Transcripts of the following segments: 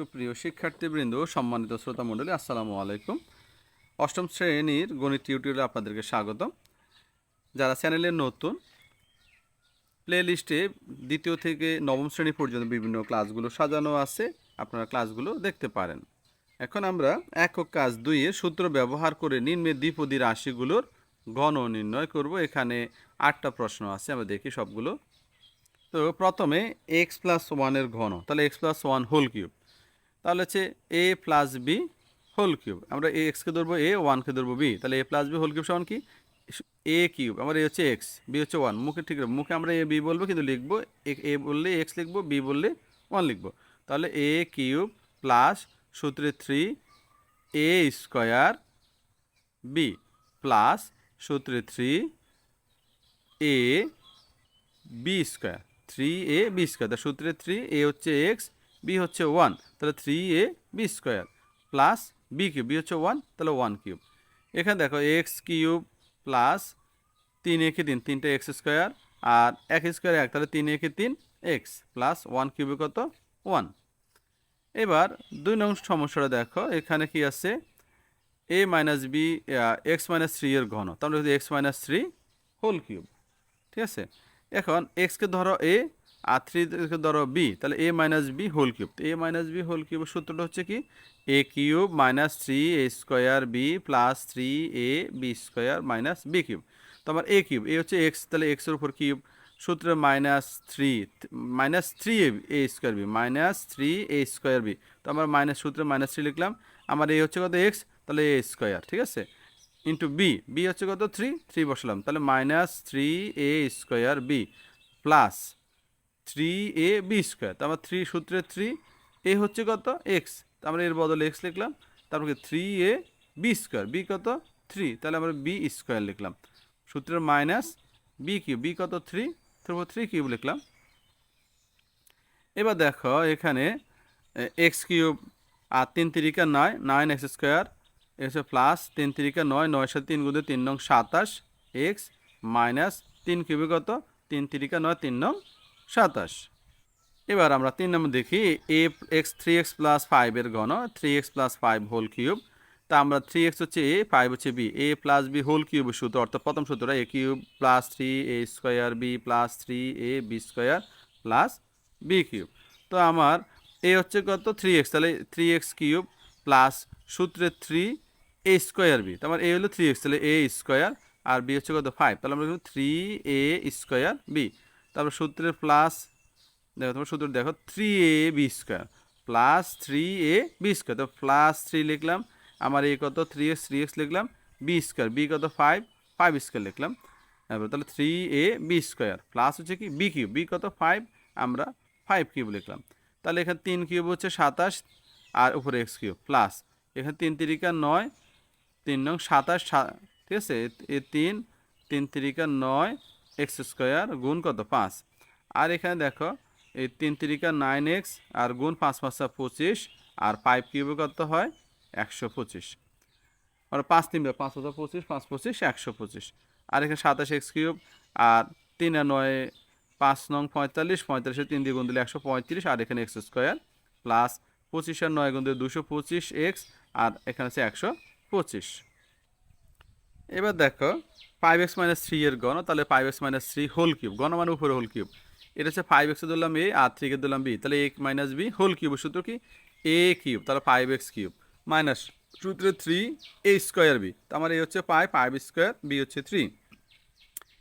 সুপ্রিয় শিক্ষার্থীবৃন্দ, সম্মানিত শ্রোতা মণ্ডলী আসসালামু আলাইকুম। অষ্টম শ্রেণির গণিত টিউটোরিয়ালে আপনাদেরকে স্বাগতম। যারা চ্যানেলে নতুন প্লে লিস্টে দ্বিতীয় থেকে নবম শ্রেণি পর্যন্ত বিভিন্ন ক্লাসগুলো সাজানো আছে, আপনারা ক্লাসগুলো দেখতে পারেন। এখন আমরা একক কাজ দুইয়ে সূত্র ব্যবহার করে নিম্নে দ্বিপদী রাশিগুলোর ঘন নির্ণয় করব। এখানে আটটা প্রশ্ন আছে, আমরা দেখি সবগুলো। তো প্রথমে এক্স প্লাস ওয়ানের ঘন, তাহলে x plus one whole cube তাহলে হচ্ছে a plus b whole cube আমরা এ এক্সকে ধরবো এ ওয়ানকে ধরবো বি তাহলে a plus b whole cube সমান কি? এ কিউব আমার এ হচ্ছে এক্স বি হচ্ছে ওয়ান মুখে ঠিক মুখে আমরা এ বি বলব, কিন্তু লিখব এ- বললে এক্স লিখব বি বললে ওয়ান লিখব। তাহলে এ কিউব প্লাস সূত্রে three a square b plus সূত্রে three a b square three a b square তার সূত্রে থ্রি এ হচ্ছে এক্স বি হচ্ছে ওয়ান তাহলে three a b square plus b cube b হচ্ছে ওয়ান তাহলে ওয়ান কিউব এখানে দেখো এক্স কিউব প্লাস তিন একে তিন, তিনটে এক্স স্কোয়ার আর এক স্কোয়ার এক, তাহলে তিন একে তিন এক্স প্লাস ওয়ান কিউবে কত? ওয়ান এবার দুই নং সমস্যাটা দেখো, এখানে কি আছে? A minus b x minus three এর ঘন তাহলে x minus three whole cube ঠিক আছে? এখন এক্সকে ধরো এ আর থ্রি ধরো বি তাহলে a minus b whole cube a minus b whole কিউবের সূত্রটা হচ্ছে কি? A cube minus three a square b plus three a b square minus b cube তো আমার এ কিউব এ হচ্ছে এক্স তাহলে এক্সের উপর কিউব সূত্রে minus three minus three a a square b minus three a square b তো আমার minus সূত্রে মাইনাস থ্রি লিখলাম। আমার এ হচ্ছে কত এক্স তাহলে এ স্কোয়ার ঠিক আছে? ইন্টু বি বি হচ্ছে কত? থ্রি থ্রি বসালাম। তাহলে minus three a square b plus three a b square তো আমার থ্রি সূত্রে থ্রি, এ হচ্ছে কত? এক্স তো আমরা এর বদলে এক্স লিখলাম, তারপরে three a b square, b কত? থ্রি, তাহলে আমরা বি স্কোয়ার লিখলাম। সূত্রের মাইনাস বি কিউব বি কত থ্রি? তারপর থ্রি কিউব লিখলাম। এবার দেখো এখানে এক্স কিউব, আর তিন তিরিকা নয় নাইন এক্স স্কোয়ার এসে প্লাস তিন তিরিকা নয় নয়ের সাথে তিন গুণে তিন নং সাতাশ, এক্স মাইনাস তিন কিউবে কত? তিন তিরিকা নয়, তিন নং সাতাশ। এবার আমরা তিন নম্বর দেখি, a x three x plus ফাইভের ঘন, three x plus five whole cube. তা আমরা থ্রি এক্স হচ্ছে এ, ফাইভ হচ্ছে b, a plus b whole কিউবের সূত্র, অর্থাৎ প্রথম সূত্রটা a cube plus three a square b plus three a b square plus b cube. তো আমার এ হচ্ছে কত? থ্রি এক্স, তাহলে থ্রি এক্স কিউব প্লাস সূত্রে থ্রি এ স্কোয়ার বি তো আমার এ হলো থ্রি এক্স, তাহলে এ স্কোয়ার আর বি হচ্ছে কত? ফাইভ, তাহলে আমরা থ্রি এ স্কোয়ার বি। তারপর সূত্রের প্লাস দেখো তোমার সূত্র দেখো three a b square plus three a b square তো প্লাস থ্রি লিখলাম, আমার এ কত? থ্রি এক্স থ্রি এক্স লিখলাম বি স্কোয়ার বি কত? ফাইভ ফাইভ স্কোয়ার লিখলাম। তারপর তাহলে three a b square plus হচ্ছে কি? বি কিউব বি কত? ফাইভ আমরা ফাইভ কিউব লিখলাম। তাহলে এখানে তিন কিউব হচ্ছে সাতাশ, আর উপরে এক্স কিউব প্লাস এখানে তিন তিরিকা নয়, তিন নং সাতাশ ঠিক আছে? এ তিন তিন তিরিকা নয় এক্স স্কোয়ার গুণ কত? পাঁচ। আর এখানে দেখো, এই তিন তিরিকা নাইন এক্স আর গুণ পাঁচ পাঁচটা পঁচিশ, আর ফাইভ কিউবে কত হয়? একশো পঁচিশ। আর পাঁচ তিন পাঁচ হাজার পঁচিশ, পাঁচ পঁচিশ, একশো পঁচিশ। আর এখানে সাতাশ এক্স কিউব, আর তিন নয়, পাঁচ নং পঁয়তাল্লিশ, পঁয়তাল্লিশে তিন দিয়ে গুণ দিলে একশো পঁয়ত্রিশ, আর এখানে এক্স স্কোয়ার প্লাস পঁচিশ আর নয় গুণ দিলে দুশো পঁচিশ এক্স, আর এখানে আছে একশো পঁচিশ। এবার দেখো ফাইভ এক্স মাইনাস থ্রি এর গণ তাহলে five x minus three whole cube গণ মানে উপরে হোল কিউব এটা হচ্ছে ফাইভ এক্সে ধরলাম এ আর থ্রিকে ধরলাম বি তাহলে a minus b whole cube সূত্র কি? এ কিউব তাহলে ফাইভ এক্স কিউব মাইনাস সূত্রে থ্রি এ স্কোয়ার বি তো আমার এ হচ্ছে ফাইভ ফাইভ স্কোয়ার বি হচ্ছে থ্রি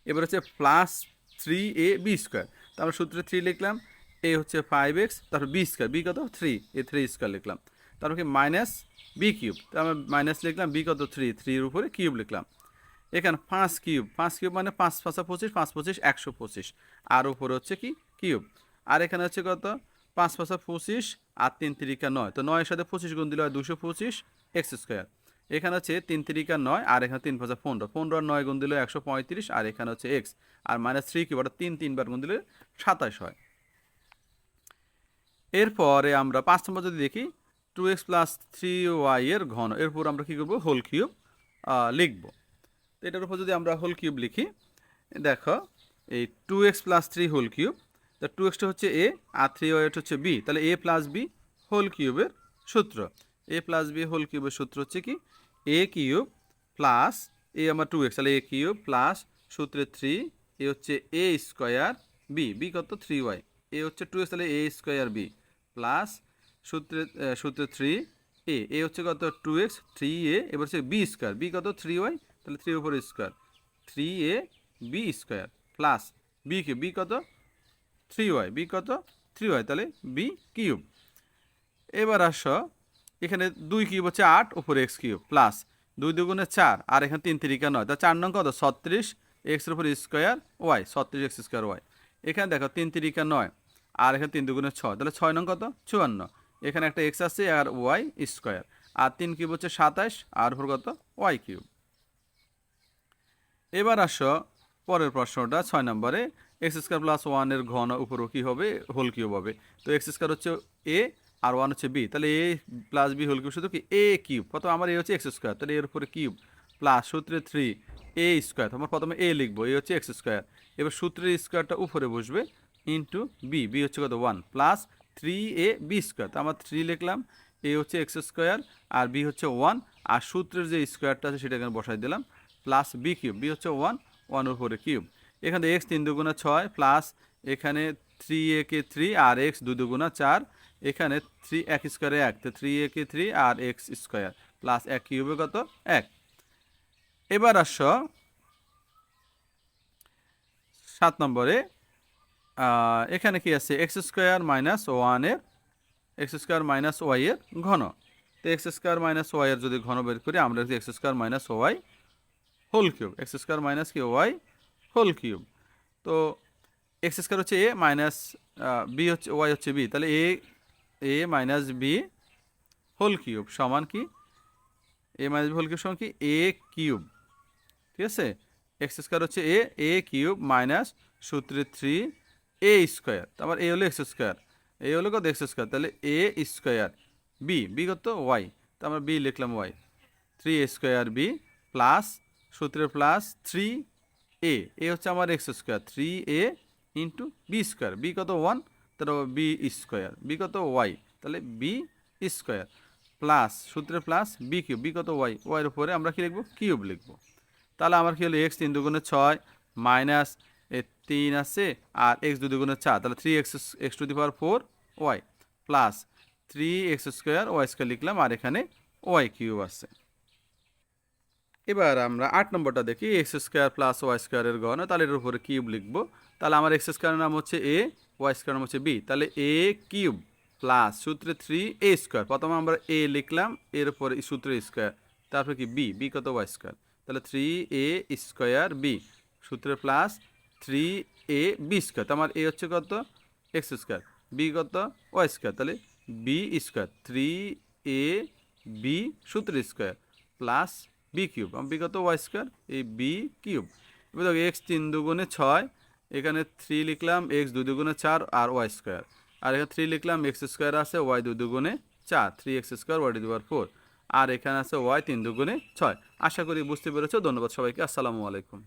এবার হচ্ছে plus three a b square তারপর সূত্রে থ্রি লিখলাম এ হচ্ছে ফাইভ এক্স তারপর বি স্কোয়ার বি কত? থ্রি এ থ্রি স্কোয়ার লিখলাম। তারপর কি? মাইনাস বি কিউব তারপর মাইনাস লিখলাম বি কত? থ্রি থ্রির উপরে কিউব লিখলাম। এখানে পাঁচ কিউব পাঁচ কিউব মানে পাঁচ, পাঁচা, পঁচিশ, পাঁচ, পঁচিশ, একশো পঁচিশ। আর উপরে হচ্ছে কি? কিউব। আর এখানে হচ্ছে কত? পাঁচ, পাঁচা, পঁচিশ আর তিন তিরিকা নয়। তো নয়ের সাথে পঁচিশ গুণ দিলে হয় দুশো পঁচিশ এক্স স্কোয়ার। এখানে হচ্ছে তিন তিরিকা নয় আর এখানে তিন পাঁচা পনেরো। পনেরো আর নয় গুণ দিলে একশো পঁয়ত্রিশ আর এখানে হচ্ছে এক্স। আর মাইনাস থ্রি কিউব অর্থাৎ তিন তিনবার গুণ দিলে সাতাশ হয়। এরপরে আমরা পাঁচ নম্বর যদি দেখি two x plus three y এর ঘন। এরপর আমরা কী করব? হোল কিউব লিখব। তো এটার উপর যদি আমরা হোল কিউব লিখি, দেখো, এই two x plus three whole cube তা টু এক্সটা হচ্ছে এ আর থ্রি ওয়াইটা হচ্ছে বি তাহলে এ প্লাস বি হোল কিউবের সূত্র। এ প্লাস বি হোল কিউবের সূত্র হচ্ছে কি? এ কিউব প্লাস এ আমার টু এক্স তাহলে এ কিউব প্লাস সূত্রে থ্রি এ হচ্ছে এ স্কোয়ার বি বি কত? থ্রি ওয়াই এ হচ্ছে টু এক্স তাহলে এ স্কোয়ার বি প্লাস সূত্রে সূত্রে থ্রি এ এ হচ্ছে কত? টু এক্স থ্রি এ এবার হচ্ছে বি স্কোয়ার বি কত? থ্রি ওয়াই তাহলে থ্রি উপর square three a b square plus b cube b কত? থ্রি ওয়াই বি কত? থ্রি ওয়াই তাহলে বি কিউব এবার আসো, এখানে দুই কিউব হচ্ছে আট, উপরে এক্স কিউব প্লাস দুই দুগুণে চার, আর এখানে তিন তিরিকা নয়। তা চার নং কত? ছত্রিশ। এক্সের উপর স্কোয়ার ওয়াই ছত্রিশ এক্স স্কোয়ার ওয়াই এখানে দেখো তিন তিরিকা নয়, আর এখানে তিন দুগুণে ছয়। তাহলে ছয় নং কত? চুয়ান্ন। এখানে একটা এক্স আছে, আর ওয়াই স্কোয়ার আর তিন কিউব হচ্ছে সাতাশ, আর উপর কত? ওয়াই কিউব এবার আসো পরের প্রশ্নটা, ছয় নম্বরে এক্স স্কোয়ার প্লাস ওয়ানের ঘন উপরও কী হবে? হোল কিউব হবে। তো এক্স স্কোয়ার হচ্ছে এ আর ওয়ান হচ্ছে বি তাহলে a plus b whole cube শুধু কি এ কিউব কত আমার এ হচ্ছে এক্স স্কোয়ার তাহলে এর উপরে কিউব প্লাস সূত্রে থ্রি এ স্কোয়ার তোমার প্রথমে এ লিখব এ হচ্ছে এক্স স্কোয়ার এবার সূত্রের স্কোয়ারটা উপরে বসবে ইন্টু বি বি হচ্ছে কত? One plus three a b square তো আমার থ্রি লিখলাম এ হচ্ছে এক্স স্কোয়ার আর বি হচ্ছে ওয়ান আর সূত্রের যে স্কোয়ারটা আছে সেটা এখানে বসাই দিলাম। প্লাস বি কিউব বি হচ্ছে ওয়ান ওয়ানের উপরে কিউব এখানে এক্স তিন দুগুণা ছয় প্লাস এখানে থ্রি এ কে থ্রি আর এক্স দুই দুগুণা চার, এখানে থ্রি এক স্কোয়ারে এক, তো থ্রি এ কে থ্রি আর এক্স স্কোয়ার প্লাস এক কিউবে কত? এক। এবার আসো সাত নম্বরে এখানে কি আছে? এক্স স্কোয়ার মাইনাস ওয়ানের এক্স স্কোয়ার মাইনাস ওয়াইয়ের ঘন। তো এক্স স্কোয়ার মাইনাস ওয়াইয়ের যদি ঘন বের করি, আমরা x square minus y whole cube x square minus কি ওয়াই হোল কিউব তো এক্স স্কোয়ার হচ্ছে এ মাইনাস বি হচ্ছে ওয়াই হচ্ছে বি তাহলে a a minus b whole cube সমান কি? A minus b whole cube সমান কি? এ কিউব ঠিক আছে? এক্স স্কোয়ার হচ্ছে এ এ কিউব মাইনাস সূত্রে থ্রি এ স্কোয়ার তারপর এ হলো এক্স স্কোয়ার এ হলো কত? এক্স স্কোয়ার তাহলে এ স্কোয়ার বি বি কত? ওয়াই তো আমরা বি লিখলাম y three a square b plus সূত্রে প্লাস থ্রি এ। এ হচ্ছে আমার x square. Three a into b square. B কত ওয়ান? তাহলে বি স্কোয়ার। বি কত ওয়াই? তাহলে বি স্কোয়ার। প্লাস সূত্রে প্লাস বি কিউব। বি কত ওয়াই? ওয়াইয়ের উপরে আমরা কী লিখব? কিউব লিখব। তাহলে আমার কী হলো? এক্স তিন দুগুণে ছয় মাইনাস এ তিন আছে আর এক্স দুই দুগুণে চার। তাহলে three x x to the power four y. Plus three x square y square লিখলাম আর এখানে ওয়াই কিউব আছে। এবার আমরা আট নম্বরটা দেখি এক্স স্কোয়ার প্লাস ওয়াই স্কোয়ারের গণ তাহলে এর উপরে কিউব লিখব। তাহলে আমার এক্স স্কোয়ারের নাম হচ্ছে এ ওয়াই স্কোয়ার নাম হচ্ছে বি তাহলে এ কিউব প্লাস সূত্রে থ্রি এ স্কোয়ার প্রথমে আমরা এ লিখলাম, এর উপরে সূত্রে স্কোয়ার তারপরে কি? বি বি কত ওয়াই স্কোয়ার তাহলে থ্রি এ স্কোয়ার বি সূত্রে plus three a b square তো আমার এ হচ্ছে কত? এক্স স্কোয়ার বি কত? ওয়াই স্কোয়ার তাহলে b square three a b সূত্র স্কোয়ার প্লাস বি কিউব বিগত ওয়াই স্কোয়ার এই বি কিউব এবার দেখো এক্স তিন দুগুণে ছয়, এখানে থ্রি লিখলাম এক্স দু দুগুণে চার আর ওয়াই স্কোয়ার আর এখানে থ্রি লিখলাম এক্স স্কোয়ার আছে ওয়াই দু দুগুণে চার থ্রি এক্স স্কোয়ার ওয়াই দুবার ফোর আর এখানে আছে ওয়াই তিন দুগুণে ছয়। আশা করি বুঝতে পেরেছ। ধন্যবাদ সবাইকে। আসসালামু আলাইকুম।